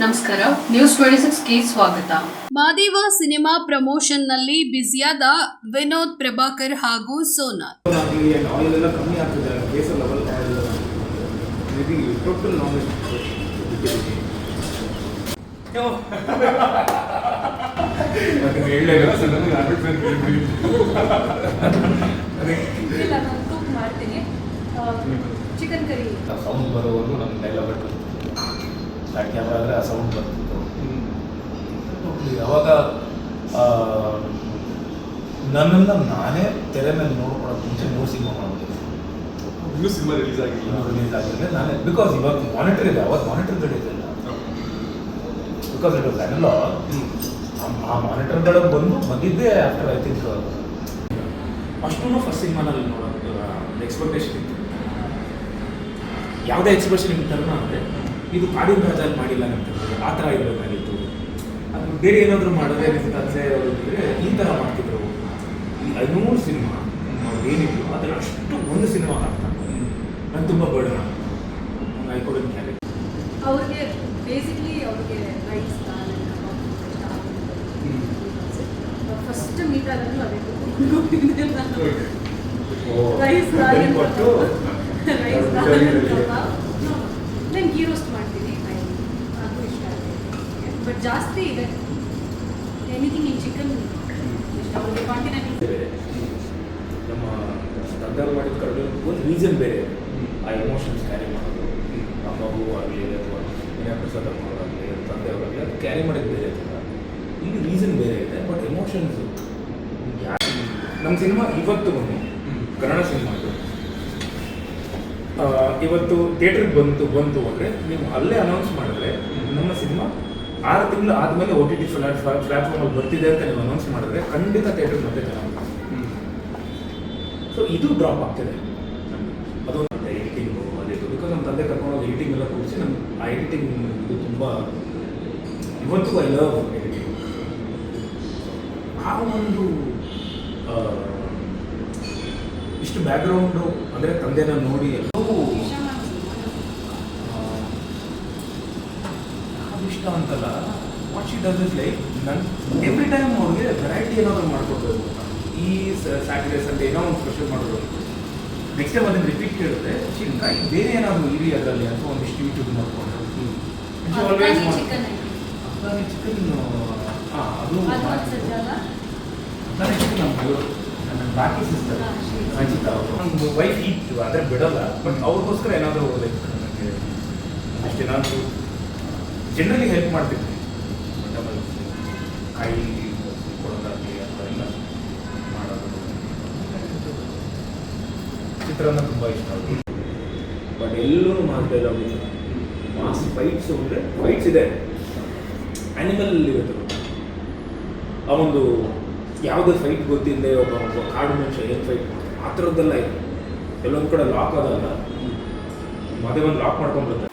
ನಮಸ್ಕಾರ news twenty ಸಿಕ್ಸ್ಗೆ ಸ್ವಾಗತ. ಮಾದೇವ ಸಿನಿಮಾ ಪ್ರಮೋಷನ್ನಲ್ಲಿ ಬ್ಯುಸಿಯಾದ ವಿನೋದ್ ಪ್ರಭಾಕರ್ ಹಾಗೂ ಸೋನಾ ಚಿಕನ್ ಕರಿ ಸೌಂಡ್ ಬರೋವರೆಗೂ ನಮ್ಮ ಡೈಲಾಗ್ ಸ್ಟಾರ್ಟ್ ಕ್ಯಾಮ್ರಾ ಅಂದರೆ ಆ ಸೌಂಡ್ ಬರ್ತಿತ್ತು ಅವಾಗ ನನ್ನನ್ನು ನಾನೇ ತೆರೆ ಮೇಲೆ ನೋಡ್ಕೊಳಕ್ಕೆ ಮುಂಚೆ ಮೂರು ಸಿನಿಮಾ ಮಾಡ್ಬಿಟ್ಟಿದ್ದೆ. ಇನ್ನೂ ಸಿನಿಮಾ ರಿಲೀಸ್ ಆಗಿಲ್ಲ. ರಿಲೀಸ್ ಆಗಿದೆ ನಾನೇ ಬಿಕಾಸ್ ಇವಾಗ ಮಾನಿಟರ್ ಇದೆ ಅವಾಗ ಮಾನಿಟರ್ ಇರಲಿಲ್ಲ ಬಿಕಾಸ್ ಇಟ್ ವಾಸ್ ಅನಲ ಆ ಮಾನಿಟರ್ಗಳು ಬಂದು ಬಂದಿದ್ದೇ ಆಫ್ಟರ್ ಐ ಥಿಂಕ್ ಅಷ್ಟು ಫಸ್ಟ್ ಸಿನಿಮಾನಲ್ಲಿ ನೋಡೋದು ಎಕ್ಸ್ಪೆಕ್ಟೇಷನ್ ಇತ್ತು. ಯಾವುದೇ ಎಕ್ಸ್ಪ್ರೆಷನ್ ಇತ್ತು ಅಂದರೆ ಇದು ಕಾಡಿನ ರಾಜಲ್ಲಿ ಮಾಡಿಲ್ಲ ಅಂತ ಆ ಥರ ಇರಬೇಕಾಗಿತ್ತು. ಅದು ಬೇರೆ ಏನಾದರೂ ಮಾಡಿದ್ರೆ ನಿಮ್ಮ ತಂದೆ ಅವರು ಈ ಥರ ಮಾಡ್ತಿದ್ರು. ಈ ಐನೂರು ಸಿನಿಮಾ ಏನಿತ್ತು ಅದನ್ನ ಅಷ್ಟು ಒಂದು ಸಿನಿಮಾ ಹಾಕ್ತಾರೆ ನಾನು ತುಂಬ ಬರ್ಡನ್ ಐ ಕೊಡನ್ ಕ್ಯಾರಿ ಅವ್ರಿಗೆ ಬೇಸಿಕ್ಲಿ ಅವ್ರಿಗೆ ಫಸ್ಟ್ ಮೀಟ್ ಆದ್ರೂ ಅದೇ ರೈಸ್ ರೈಸ್ ದಾಲ್ ನಾನು ಗೀ ರೋಸ್ಟ್ ಮಾಡ್ತೀನಿ ಅದು ಇಷ್ಟ ಆಗುತ್ತೆ ಬಟ್ ಜಾಸ್ತಿ ಇದೆ. ಎನಿಥಿಂಗ್ ಇನ್ ಚಿಕನ್ ಅವ್ರಿಗೆ ಕಾಂಟಿನೆಂಟಲ್ ಬೇರೆ ನಮ್ಮ ತಂದಾಗ ಮಾಡಿದ ಕಡೆ ಒಂದು ರೀಸನ್ ಬೇರೆ. ಆ ಎಮೋಷನ್ಸ್ ಕ್ಯಾರಿ ಮಾಡೋದು. ಆ ಮಗು ಆಗಲಿ, ಅಥವಾ ಮಾಡೋದಾಗಲಿ ಪ್ರಸಾದ್ ಅವರಾಗಲಿ ಅದು ಕ್ಯಾರಿ ಮಾಡೋದು ಬೇರೆ ಇರ್ತದೆ ಇಲ್ಲಿ ರೀಸನ್ ಬೇರೆ ಇದೆ ಬಟ್ ಎಮೋಷನ್ಸ್ ನಮ್ಮ ಸಿನಿಮಾ ಇವತ್ತು ಬಂದು, ಕನ್ನಡ ಸಿನಿಮಾ ಇವತ್ತು ಥಿಯೇಟ್ರಿಗೆ ಬಂತು ಬಂತು ಅಂದರೆ ನೀವು ಅಲ್ಲೇ ಅನೌನ್ಸ್ ಮಾಡಿದ್ರೆ ನಮ್ಮ ಸಿನಿಮಾ ಆರು ತಿಂಗಳು ಆದಮೇಲೆ ಓ ಟಿ ಟಿ ಪ್ಲಾಟ್ಫಾರ್ಮಲ್ಲಿ ಬರ್ತಿದೆ ಅಂತ ನೀವು ಅನೌನ್ಸ್ ಮಾಡಿದ್ರೆ ಖಂಡಿತ ಥಿಯೇಟರ್ ಮತ್ತೆ ಚೆನ್ನಾಗಿ ಸೊ ಇದು ಡ್ರಾಪ್ ಆಗ್ತಿದೆ. ಅದೊಂದು ಎಡಿಟಿಂಗು ಅದಿತ್ತು ಬಿಕಾಸ್ ನಮ್ಮ ತಂದೆ ಕರ್ಕೊಂಡು ಎಡಿಟಿಂಗ್ ಎಲ್ಲ ಕೂರಿಸಿ ನಮ್ಮ ಆ ಎಡಿಟಿಂಗ್ ಇದು ತುಂಬ ಇವತ್ತು ಐ ಲವ್ ಆ ಒಂದು ಇಷ್ಟು ಬ್ಯಾಕ್ಗ್ರೌಂಡು ಅಂದರೆ ತಂದೆನ ನೋಡಿ ಎಲ್ಲವೂ ಅದು ಇಷ್ಟ ಅಂತಲ್ಲ what she does is like none every time ಅವ್ರಿಗೆ ವೆರೈಟಿ ಏನಾದರೂ ಮಾಡ್ಕೊಡ್ಬೇಕು ಈ ಸ್ಯಾಟರ್ಡೇ ಸಂಡೇ ಏನೋ ಒಂದು ಸ್ಪೆಷಲ್ ಮಾಡೋದು. ನೆಕ್ಸ್ಟ್ ಟೈಮ್ ಅದನ್ನು ರಿಪೀಟ್ ಕೇಳಿದ್ರೆ ಶಿ ಟ್ರೈ ಬೇರೆ ಏನಾದರೂ ಇರಿ ಅದರಲ್ಲಿ ಅಂತ ಒಂದಿಷ್ಟು ಯೂಟ್ಯೂಬ್ ನೋಡ್ಕೊಂಡು ಅಫ್ಘಾನಿ ಚಿಕನ್ ಹಾಂ ಅದು ಅಫ್ಘಾನಿ ಚಿಕನ್ ನಮ್ಮ ನನ್ನ ಬಾಕಿ ಸಿಸ್ಟರ್. ರಚಿತಾ ಅವರು. ವೈಫ್ ಇತ್ತು ಆದರೆ ಬಿಡಲ್ಲ. ಬಟ್ ಅವ್ರಿಗೋಸ್ಕರ ಏನಾದರೂ ಲೈಕ್ ಜನರಲಿ ಹೆಲ್ಪ್ ಮಾಡ್ತಿದ್ವಿ ಡಬಲ್ ಕೊಡೋದಾಗಲಿ ಅಥವಾ ಎಲ್ಲ ಮಾಡೋದು. ಚಿತ್ರಾನ್ನ ತುಂಬ ಇಷ್ಟ ಬಟ್ ಎಲ್ಲರೂ ಮಾಡ್ತಾ ಇಲ್ಲ ಮಾಸ್ ಫೈಟ್ಸ್ ಅಂದರೆ ಫೈಟ್ಸ್ ಇದೆ. ಆ್ಯನಿಮಲ್ ಇರುತ್ತೆ. ಆ ಒಂದು ಯಾವುದೇ ಫೈಟ್ ಗೊತ್ತಿಲ್ಲದೆ ಒಬ್ಬ ಒಬ್ಬ ಕಾಡು ಮನುಷ್ಯ ಏನು ಫೈಟ್ ಮಾಡ್ತಾರೆ ಆ ಥರದ್ದೆಲ್ಲ ಇದೆ. ಕೆಲವೊಂದು ಕಡೆ ಲಾಕ್ ಆದಾಗ, ಮದುವೆ ಒಂದು ಲಾಕ್ ಮಾಡ್ಕೊಂಡ್ಬಿಡುತ್ತೆ.